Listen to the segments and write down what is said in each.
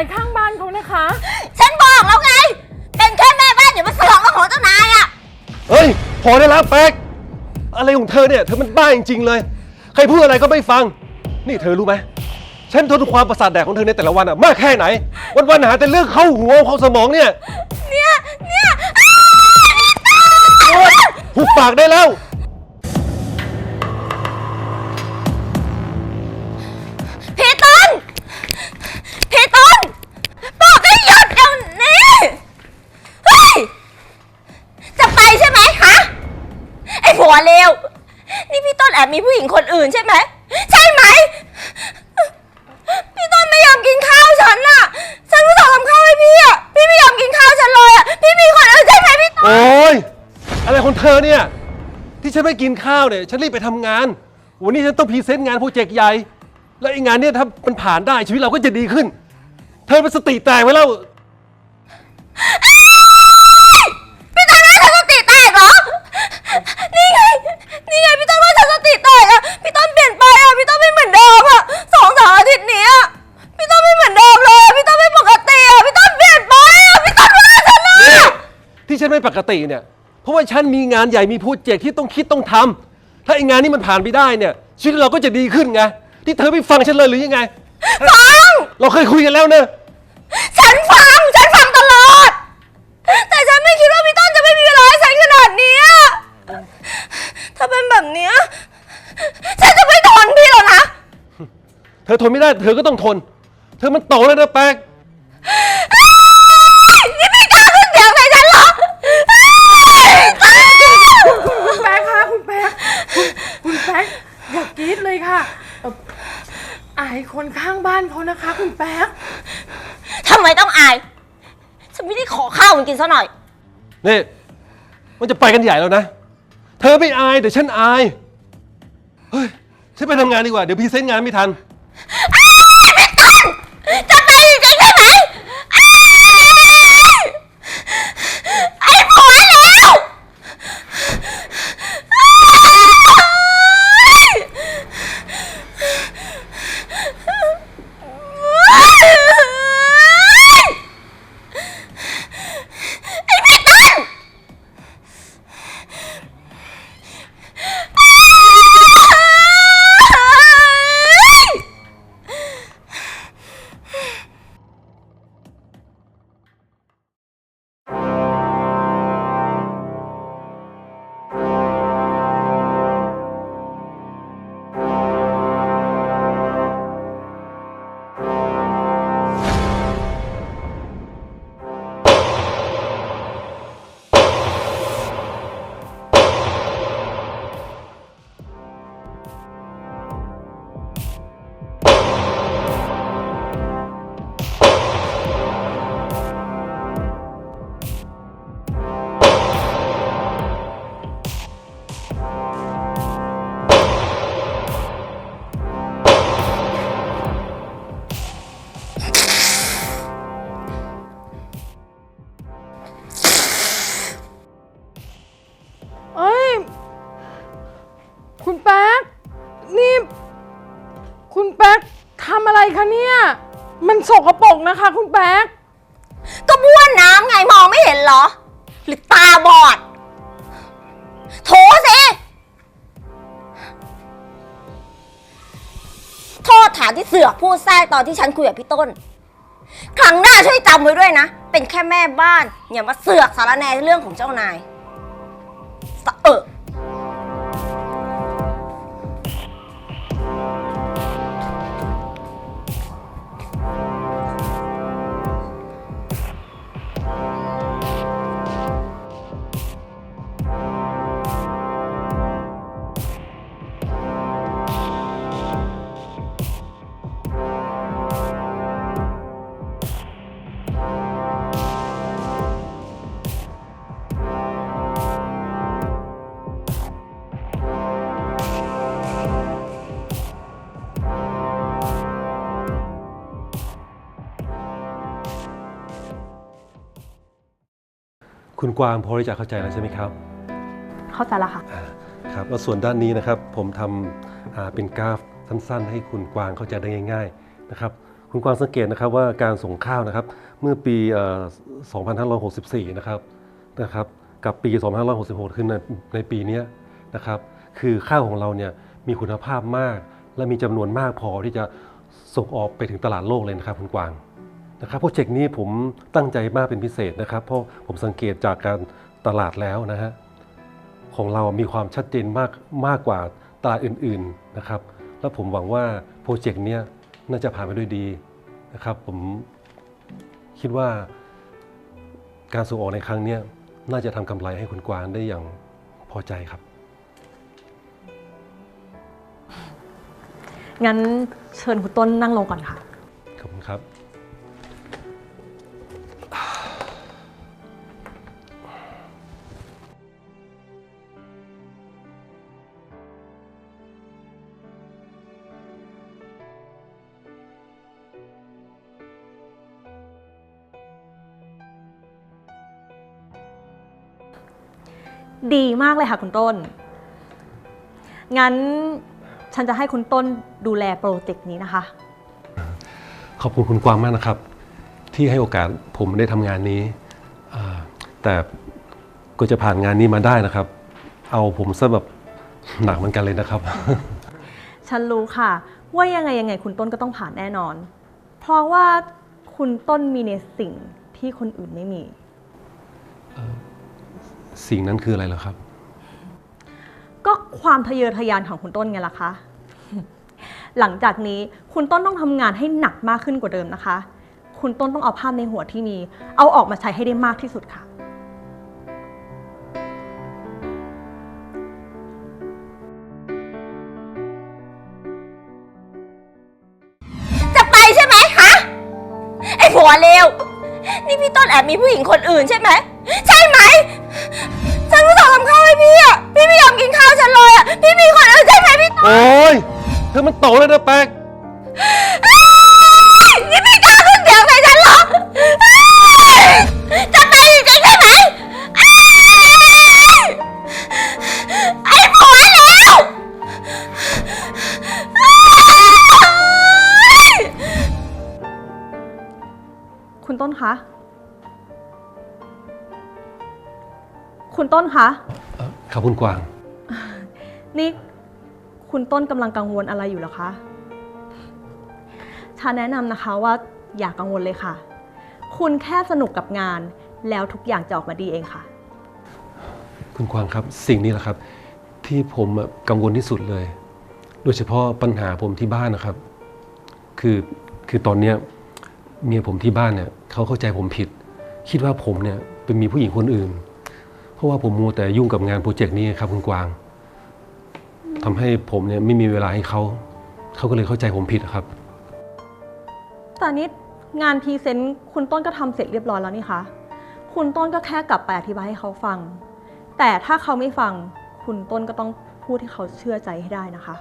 ายข้างบ้านเขานะคะ ฉันบอกแล้วไง เป็นแค่แม่บ้านอย่ามาเสือกกับของเจ้านายอะเฮ้ย พอได้แล้วแป๊ก อะไรของเธอเนี่ย เธอมันบ้าจริงๆเลย ใครพูดอะไรก็ไม่ฟัง นี่เธอรู้ไหม ฉันทนความประสาทแดกของเธอในแต่ละวันอะมากแค่ไหน วันๆหาแต่เรื่องเข้าหัวเข้าสมองเนี่ย เนี่ย เนี่ยโอ๊ยหุบปากได้แล้ว วเลวนี่พี่ต้นแอบมีผู้หญิงคนอื่นใช่ไหม ใช่ไหม พี่ต้นไม่ยอมกินข้าวฉันน่ะ ฉันรู้สึกทำข้าวให้พี่อะ พี่ไม่ยอมกินข้าวฉันเลยอะ พี่มีคนอื่นใช่ไหมพี่ต้น โอ๊ยอะไรของเธอเนี่ย ที่ฉันไม่กินข้าวเนี่ยฉันรีบไปทำงาน วันนี้ฉันต้องพรีเซนต์งานโปรเจกต์ใหญ่ แล้วไอ้งานเนี่ยถ้ามันผ่านได้ชีวิตเราก็จะดีขึ้น เธอเป็นสติแตกไปแล้ว ติเนี่ยเพราะว่าฉันมีงานใหญ่มีโปรเจกต์ที่ต้องคิดต้องทำถ้าไอ้งานนี้มันผ่านไปได้เนี่ยชีวิตเราก็จะดีขึ้นไงที่เธอไม่ฟังฉันเลยหรือยังไง ฟัง เราเคยคุยกันแล้วเนอะฉันฟัง ฉันฟังตลอด แต่ฉันไม่คิดว่าพี่ต้นจะไม่มีเวลาให้ฉันขนาดนี้อะถ้าเป็นแบบเนี้ยฉันจะไม่ทนพี่แล้วนะ เธอทนไม่ได้ เธอก็ต้องทน เธอมันโตแล้วนะแป๊ก นี่พี่กล้าขึ้นเสียงใส่ฉันเหรอ คุณแป๊กคะคุณแป๊กคุณคุณแป๊กอย่ากรี๊ดเลยค่ะเอ่ออาย คนข้างบ้านเขานะคะ คุณแป๊กทำไมต้องอาย ฉันไม่ได้ขอข้าวมันกินซะหน่อย นี่มันจะไปกันใหญ่แล้วนะ เธอไม่อายแต่ฉันอาย เฮ้ย ฉันไปทำงานดีกว่า เดี๋ยวพรีเซนต์งานไม่ทัน เนี่ย มันสกปรกนะคะ คุณแป๊ก ก็บ้วนน้ำไงมองไม่เห็นเหรอ หรือตาบอด โถสิโทษฐานที่เสือกพูดแทรกตอนที่ฉันคุยกับพี่ต้น ครั้งหน้าช่วยจำไว้ด้วยนะ เป็นแค่แม่บ้าน อย่ามาเสือกสารแหนเรื่องของเจ้านาย คุณกวางพอที่จะเข้าใจแล้วใช่ไหมครับ เข้าใจแล้วค่ะครับแล้วส่วนด้านนี้นะครับผมทำอ่าเป็นกราฟสั้น ๆ ให้คุณกวางเข้าใจได้ง่าย ๆนะครับ คุณกวางสังเกตนะครับว่าการส่งข้าวนะครับเมื่อปีเอ่อ2564 นะครับนะครับกับปี 2566คือในในปีเนี้ยนะครับคือข้าวของเราเนี่ยมีคุณภาพมาก และมีจำนวนมากพอที่จะส่งออกไปถึงตลาดโลกเลยนะครับคุณกวาง นะครับโปรเจกต์นี้ผมตั้งใจมากเป็นพิเศษนะครับ เพราะผมสังเกตจากการตลาดแล้วนะฮะของเรามีความชัดเจนมากมากกว่าตลาดอื่นๆนะครับ และผมหวังว่าโปรเจกต์เนี้ยน่าจะผ่านไปด้วยดีนะครับ ผมคิดว่าการส่งออกในครั้งเนี้ยน่าจะทำกำไรให้คุณกวางได้อย่างพอใจครับ งั้นเชิญคุณต้นนั่งลงก่อนค่ะ ขอบคุณครับ ดีมากเลยค่ะคุณต้น งั้นฉันจะให้คุณต้นดูแลโปรเจกต์นี้นะคะ ขอบคุณคุณกวางมากนะครับ ที่ให้โอกาสผมได้ทำงานนี้อ่าแต่ก็จะผ่านงานนี้มาได้นะครับ เอาผมซะแบบหนักเหมือนกันเลยนะครับ ฉันรู้ค่ะ ว่ายังไงยังไงคุณต้นก็ต้องผ่านแน่นอน เพราะว่าคุณต้นมีในสิ่งที่คนอื่นไม่มี สิ่งนั้นคืออะไรเหรอครับ ก็ความทะเยอทะยานของคุณต้นไงล่ะคะ หลังจากนี้คุณต้นต้องทำงานให้หนักมากขึ้นกว่าเดิมนะคะ คุณต้นต้องเอาภาพในหัวที่มี เอาออกมาใช้ให้ได้มากที่สุดค่ะ จะไปใช่ไหมฮะ ไอ้ผัวเลว นี่พี่ต้นแอบมีผู้หญิงคนอื่นใช่ไหม ใช่ไหม ฉันรู้สึกทำข้าวให้พี่อะ พี่ไม่ยอมกินข้าวฉันเลยอะ พี่มีคนอื่นใช่ไหมพี่ต้นโอ้ยเธอมันโตแล้วนะแป๊ก นี่พี่กล้าขึ้นเสียงใส่ฉัน คุณต้นคะ เอ่อครับคุณกวาง นี่คุณต้นกำลังกังวลอะไรอยู่เหรอคะฉันแนะนำนะคะว่าอย่ากังวลเลยค่ะ คุณแค่สนุกกับงาน แล้วทุกอย่างจะออกมาดีเองค่ะ คุณกวางครับ สิ่งนี้แหละครับ ที่ผมอะกังวลที่สุดเลย โดยเฉพาะปัญหาผมที่บ้านนะครับ คือคือตอนเนี้ยเมียผมที่บ้านเนี่ยเขาเข้าใจผมผิด คิดว่าผมเนี่ยเป็นมีผู้หญิงคนอื่นเพ ราะว่าผมมัวแต่ยุ่งกับงานโปรเจกต์นี้ครับคุณกวางทำให้ผมเนี่ยไม่มีเวลาให้เขา เขาก็เลยเข้าใจผมผิดอะครับ แต่นี้งานพรีเซนต์คุณต้นก็ทำเสร็จเรียบร้อยแล้วนี่คะ คุณต้นก็แค่กลับไปอธิบายให้เขาฟัง แต่ถ้าเขาไม่ฟัง คุณต้นก็ต้องพูดให้เขาเชื่อใจให้ได้นะคะ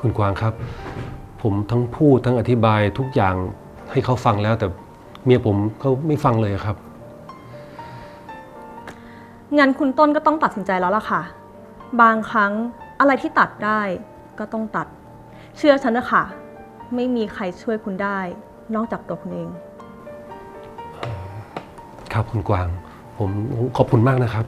คุณกวางครับ ผมทั้งพูดทั้งอธิบายทุกอย่างให้เขาฟังแล้วแต่เมียผมเขาไม่ฟังเลยครับ งั้นคุณต้นก็ต้องตัดสินใจแล้วล่ะค่ะ บางครั้งอะไรที่ตัดได้ก็ต้องตัด เชื่อฉันนะคะไม่มีใครช่วยคุณได้ นอกจากตัวคุณเอง ครับคุณกวาง ผมขอบคุณมากนะครับ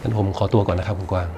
งั้นผมขอตัวก่อนนะครับคุณกวาง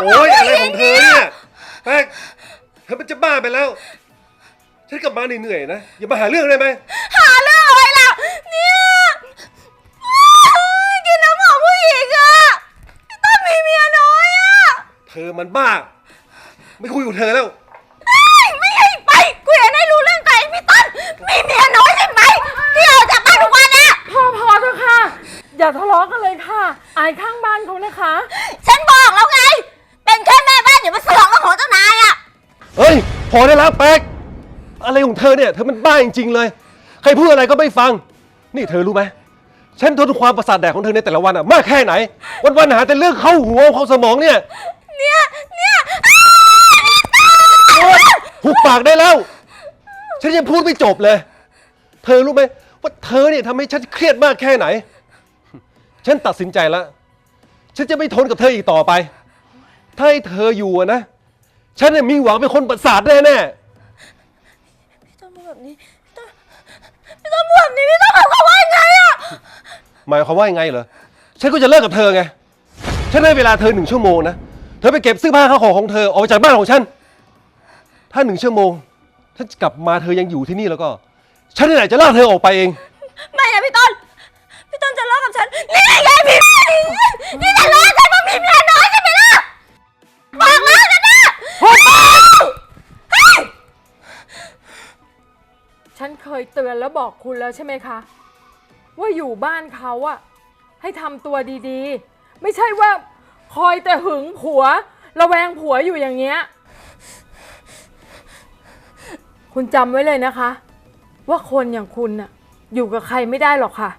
โอ้ยอะไรของเธอเนี่ยแม็กเธอมันจะบ้าไปแล้ว ฉันกลับมาเหนื่อยๆนะ อย่ามาหาเรื่องได้ไหม หาเรื่องอะไรล่ะเนี่ยกินน้ำหอมผู้หญิงอะต้นมีเมียน้อยอะเธอมันบ้า ไม่คุยกับเธอแล้วไม่ให้ไปกูอยาห้รู้เรื่องไก่พี่ต้นมีเมียน้อยใช่ไหมที่ออกจากบ้านทุกวันอะ พอพอเถอะค่ะ อย่าทะเลาะกันเลยค่ะ อายข้างบ้านเขานะคะ ฉันบอกแล้วไง เป็นแค่แม่บ้านอย่ามาสลองกับหัวเจ้านายอะเฮ้ย พอได้แล้วแป๊ก อะไรของเธอเนี่ย เธอมันบ้าจริงๆเลย ใครพูดอะไรก็ไม่ฟัง นี่เธอรู้ไหม ฉันทนความประสาทแดกของเธอในแต่ละวันอะมากแค่ไหน วันๆหาแต่เรื่องเข้าหัวเข้าสมองเนี่ย เนี่ย เนี่ยหุบปากได้แล้ว ฉันยังพูดไม่จบเลย เธอรู้ไหมว่าเธอเนี่ยทำให้ฉันเครียดมากแค่ไหน ฉันตัดสินใจแล้ว ฉันจะไม่ทนกับเธออีกต่อไป ถ้าให้เธออยู่อะนะ ฉันเนี่ยมีหวังเป็นคนประสาทแน่ๆพี่ต้นพูดแบบนี้พี่ต้นพี่ต้นพูดแบบนี้พี่ต้นหมายความว่ายังไงอะหมายความว่ายังไงเหรอ ฉันก็จะเลิกกับเธอไง ฉันให้เวลาเธอหนึ่งชั่วโมงนะ เธอไปเก็บเสื้อผ้าข้าวของของเธอออกไปจากบ้านของฉัน ถ้าหนึ่งชั่วโมง ฉันกลับมาเธอยังอยู่ที่นี่แล้วก็ ฉันนี่แหละจะลากเธอออกไปเอง ไม่นะพี่ต้นพี่ต้นจะเลิกกับฉันนี่ไงพี่นี่จะเลิกฉันมามีเมียน้อย มล่ะบอกแล้วกันนะฉันเคยเตือนแล้วบอกคุณแล้วใช่ไหมคะ ว่าอยู่บ้านเขาอะให้ทำตัวดีๆ ไม่ใช่ว่าคอยแต่หึงผัว ระแวงผัวอยู่อย่างเงี้ย คุณจำไว้เลยนะคะ ว่าคนอย่างคุณน่ะอยู่กับใครไม่ได้หรอกค่ะ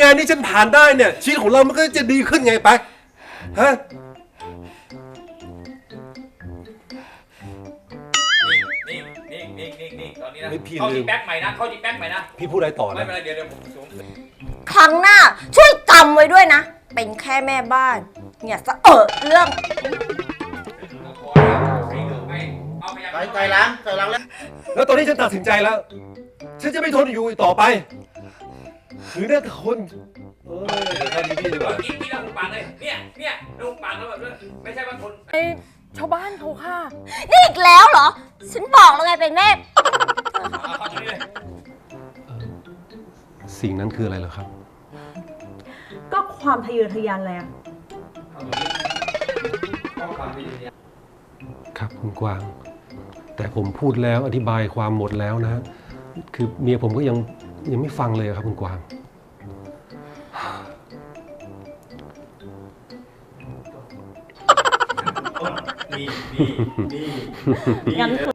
งานนี้ฉันผ่านได้เนี่ย ชีวิตของเรามันก็จะดีขึ้นไงไปะฮะนิ่งนิ่งนิ่งนิ่งนิ่งตอนนี้นะไม่พี่เข้าลืจีมแป๊กใหม่นะเข้าจีแป๊กใหม่นะพี่พูดอะไรต่อไม่นะ เป็นไรเดี๋ยวเดี๋ยวผมสูงครั้งหน้าช่วยจำไว้ด้วยนะ เป็นแค่แม่บ้าน อย่าสะเออเรื่องพอแล้วไม่เกิดไปเอาไปยังไก่ไก่ล้างไก่ล้างแล้ว แล้วตอนนี้ฉันตัดสินใจแล้ว ฉันจะไม่ทนอยู่อีกต่อไป หรือน่าจะคนเออเดี๋ยวแค่นี้พี่ดีกว่ากินกินแล้วหุบปากเลยเนี่ยเนี่ยแล้วหุบปากแล้วแบบนั้นไม่ใช่ว่าคนไอ้ชาวบ้านเขาค่ะ นี่อีกแล้วเหรอ ฉันบอกแล้วไงเป็นแม่เอาเข้าตรงนี้เลยสิ่งนั้นคืออะไรเหรอครับ ก็ความทะเยอทะยานแรงเข้าตรงนี้เข้าความเป็นอย่างนี้ครับคุณกวาง แต่ผมพูดแล้วอธิบายความหมดแล้วนะคือเมียผมก็ยัง ยังไม่ฟังเลยครับคุณกวาง นี่นี่นี่ งั้นคุณ